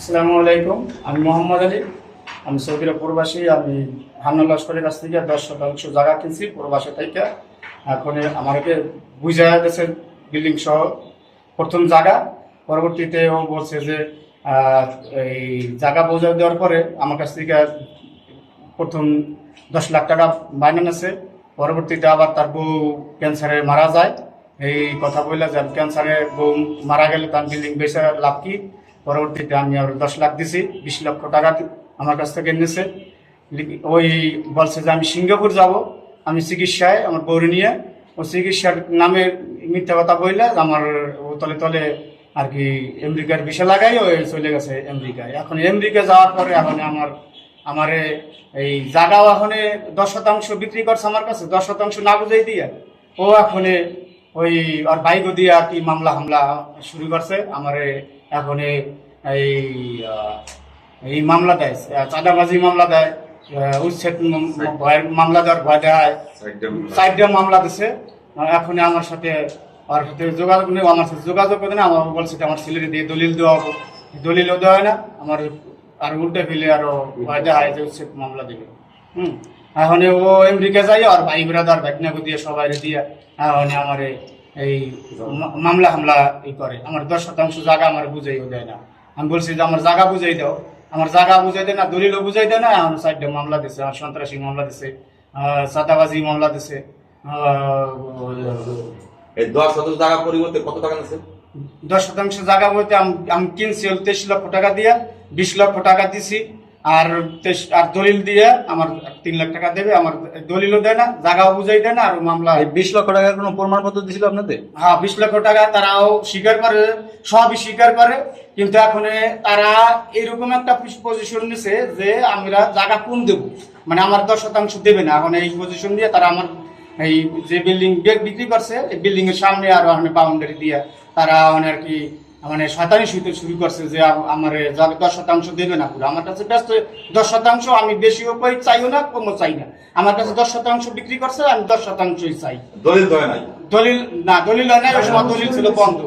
আসসালামু আলাইকুম। আমি মোহাম্মদ আলী। আমি সৌদির প্রবাসী। আমি হান্না লস্করের কাছ থেকে দশ শতাংশ জায়গা কিনছি প্রবাসী থেকে এখন আমাকে বুঝা গেছে বিল্ডিং সহ প্রথম জায়গা। পরবর্তীতে ও বলছে যে এই জায়গা বোঝা দেওয়ার পরে আমার কাছ থেকে প্রথম দশ লাখ টাকা বাইনান আছে পরবর্তীতে আবার তার বউ ক্যান্সারে মারা যায়। এই কথা বললে যে ক্যান্সারে বউ মারা গেলে তার বিল্ডিং বেসে লাভ কি? পরবর্তীতে আমি আর দশ লাখ দিছি, বিশ লক্ষ টাকা আমার কাছ থেকে নিয়েছে ওই বলছে যে আমি সিঙ্গাপুর যাব, আমি চিকিৎসায় আমার বউরে নিয়ে, ও চিকিৎসার নামে মিথ্যা কথা বললে আমার ও তলে তলে আর কি আমেরিকার বিষয় লাগাই, ও চলে গেছে আমেরিকায়। এখন আমেরিকা যাওয়ার পরে এখন আমার, আমারে এই জায়গাও এখন দশ শতাংশ বিক্রি করছে আমার কাছে, দশ শতাংশ না বুঝাই দিয়ে। ও এখন ওই আর বাইকও দিয়ে আর কি মামলা হামলা শুরু করছে, আমারে এখন এই এই মামলা দেয় চাঁদাবাজি মামলা দেয় উচ্ছেদ ভয়ের মামলা দেওয়ার ভয় দেয় সাইডে মামলা দিছে। এখন আমার সাথে আর সাথে যোগাযোগ নেই আমার সাথে যোগাযোগ করে না আমার বলছে যে আমার ছেলের দিয়ে দলিল দেওয়া হবে। দলিলও দেওয়া হয় না আমার আর উল্টে ফেলে আরও ভয় দেওয়া হয় যে উচ্ছেদ মামলা দেবে। হুম এখন ও আমেরিকা যাই আর ভাই ব্রাদার ভাগনাকে দিয়ে সবাই দিয়ে এখন আমার এই মামলা হামলা ই করে। আমার দশ শতাংশ জায়গা আমার বুঝাইও দেয় না। আমি বলছি যে আমার জায়গা বুঝাই দাও। আমার জায়গা বুঝাই দেয় না দলিলও বুঝাই দেয় না আমার সাইডে মামলা দিছে আমার সন্ত্রাসী মামলা দিছে চাঁদাবাজি মামলা দিছে এই দশ শতাংশ টাকা পরিবর্তে কত টাকা দশ শতাংশ জায়গা বলতে আমি কিনছি তেইশ লক্ষ টাকা দিয়ে বিশ লক্ষ টাকা দিছি। আর আর দলিল দিয়ে আমার তিন লাখ টাকা দেবে আমার দলিলও দেয় না জায়গাও বুঝাই দেয় না আর মামলা বিশ লক্ষ টাকার কোনো প্রমাণপত্র দিছিল আপনাদের? হ্যাঁ বিশ লক্ষ টাকা তারাও স্বীকার করে সবই স্বীকার করে কিন্তু এখন তারা এরকম একটা পজিশন নিছে যে আমরা জায়গা কোন দেবো? মানে আমার দশ শতাংশ দেবে না এখন এই পজিশন দিয়ে তারা আমার এই যে বিল্ডিং বিক্রি করছে এই বিল্ডিং এর সামনে আর বাউন্ডারি দিয়ে তারা মানে আর কি মানে শতাংশ শুতে শুরু করছে যে আম- আমার দশ শতাংশ দেবে না পুরো। আমার কাছে ব্যস্ত, দশ শতাংশ আমি বেশি পাই চাইও না, কমও চাই না। আমার কাছে দশ শতাংশ বিক্রি করছে, আমি দশ শতাংশই চাই। দলিল দেয় নাই। দলিল না দলিল হয় না সময় দলিল ছিল বন্ধ।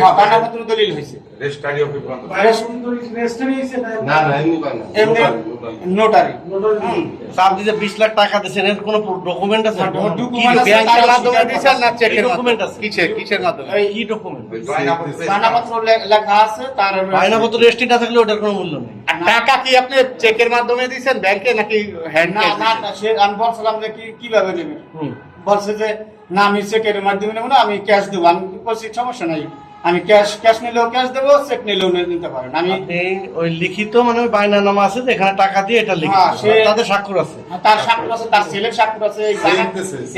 হ্যাঁ বানাপত্র দলিল হয়েছে। নোটারি আপনি যে বিশ লাখ টাকা দিচ্ছেন এর কোনো ডকুমেন্ট আছে? document আছে, ব্যাংকের তারা মাধ্যমে দিচ্ছেন না করছে। চেকের ডকুমেন্ট আছে। কিসের কিসের মাধ্যমে? কি ডকুমেন্ট লেখা আছে তার বায়নাপত্র রেজিস্ট্রি না থাকলে ওটার কোনো মূল্য নেই। টাকা কি আপনি চেকের মাধ্যমে দিয়েছেন ব্যাংকে নাকি হ্যান্ড না না না, সে আমি বলছিলাম যে কি কীভাবে বলছে যে না আমি চেকের মাধ্যমে নেব না আমি ক্যাশ দেবো। আমি বলছি সমস্যা নাই। আমি ক্যাশ ক্যাশ নিলেও ক্যাশ দেবো চেক নিলেও নিতে পারেন আমি ওই লিখিত মানে ওই বায়নানামা আছে যে এখানে টাকা দিয়ে এটা লিখিত। হ্যাঁ, তাদের স্বাক্ষর আছে। তার স্বাক্ষর আছে তার ছেলের স্বাক্ষর আছে এই জায়গা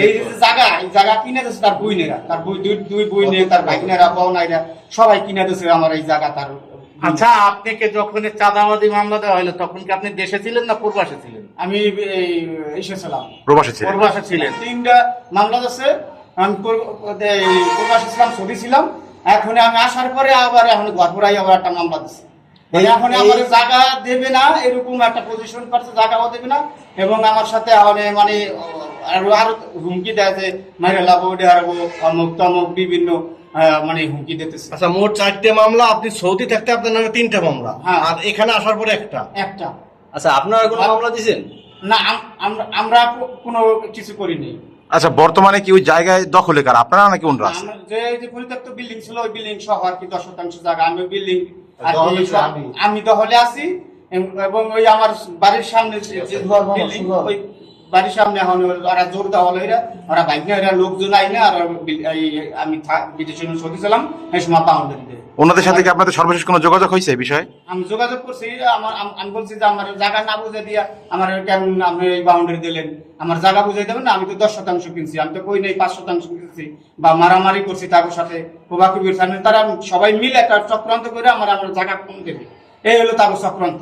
এই যে জায়গা এই জায়গা কিনে দিচ্ছে তার বই বইনেরা। তার বই দুই দুই বইনে তার ভাগিনেরা বউনাইরা সবাই কিনে দিচ্ছে আমার এই জায়গা তার আচ্ছা আপনাকে যখন এই চাঁদাবাজি মামলা দেওয়া হলো তখন কি আপনি দেশে ছিলেন না পূর্বাসে ছিলেন? আমি এসেছিলাম প্রবাসী ছিলেন। পূর্বাসে ছিলেন। তিনটা মামলা আছে আমি পূর্ব- এই প্রকাশ ইসলাম ছবি ছিলাম। এখন আমি আসার পরে আবার এখন ঘরপুরাই আবার একটা মামলা দিচ্ছে মানে এখন আমার জায়গা দেবে না এরকম একটা পজিশন করছে জায়গাও দেবে না। এবং আমার সাথে এখন মানে আরও আরও হুমকি দেয় মাইরে লাভো ডেহারবো অমুক তমুক বিভিন্ন মানে হুমকি দিতেছে। আচ্ছা মোট চারটে মামলা আপনি সৌদি থাকতে আপনার নামে তিনটে মামলা হ্যাঁ। আর এখানে আসার পরে একটা। একটা। আচ্ছা আপনারা কোনো মামলা দিয়েছেন? না আমরা আমরা কোনো কিছু করিনি। আচ্ছা বর্তমানে কি ওই জায়গায় দখলে কার? আপনারা নাকি অন্যরা আছে যে যে পরিত্যক্ত বিল্ডিং ছিল ওই বিল্ডিং সহ আর কি দশ শতাংশ জায়গা। আমি বিল্ডিং আমি। দখলে আছি এবং ওই আমার বাড়ির সামনে যে যে বিল্ডিং ওই বাড়ির সামনে এখন ওরা জোর দেওয়া হলো এরা। ওরা বাইক নিয়ে এরা লোকজন আইনে আর আমি বিদেশে সত্যি ছিলাম এই সময় বাউন্ডারি দেয় ওনাদের সাথে কি আপনাদের সর্বশেষ কোনো যোগাযোগ হয়েছে এই বিষয়ে? আমি যোগাযোগ করছি আমার আমি বলছি যে আমার জায়গা না বুঝে দিয়া আমার কেন আপনি এই বাউন্ডারি দিলেন? আমার জায়গা বুঝাই দেবেন না আমি তো দশ শতাংশ কিনছি আমি তো কই নেই পাঁচ শতাংশ কিনছি বা মারামারি করছি তার সাথে। কোবাকুবির সামনে তারা সবাই মিলে একটা চক্রান্ত করে আমার আমার জায়গা কম দেবে এই হলো তাদের চক্রান্ত।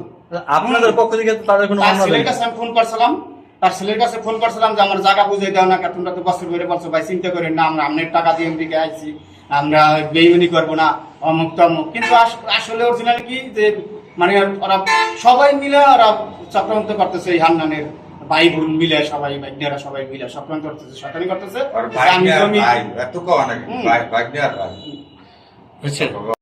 আপনাদের পক্ষ থেকে তাদের কোনো তার ফোন করছিলাম। তার ছেলের কাছে ফোন করছিলাম যে আমার জায়গা বুঝাই দাও না কা, তোমরা তো বছর ধরে বলছো ভাই চিন্তা করেন না আমরা আপনার টাকা দিয়ে দিকে আইছি আমরা বেইমানি করব না অমুক তমুক। কিন্তু আসলে অরিজিনাল কি যে মানে ওরা সবাই মিলে ওরা চক্রান্ত করতেছে এই হান্নানের ভাই বোন মিলে সবাই ভাইরা সবাই মিলে চক্রান্ত করতেছে শতানি করতেছে। এত কওয়া নাকি? আর ভাই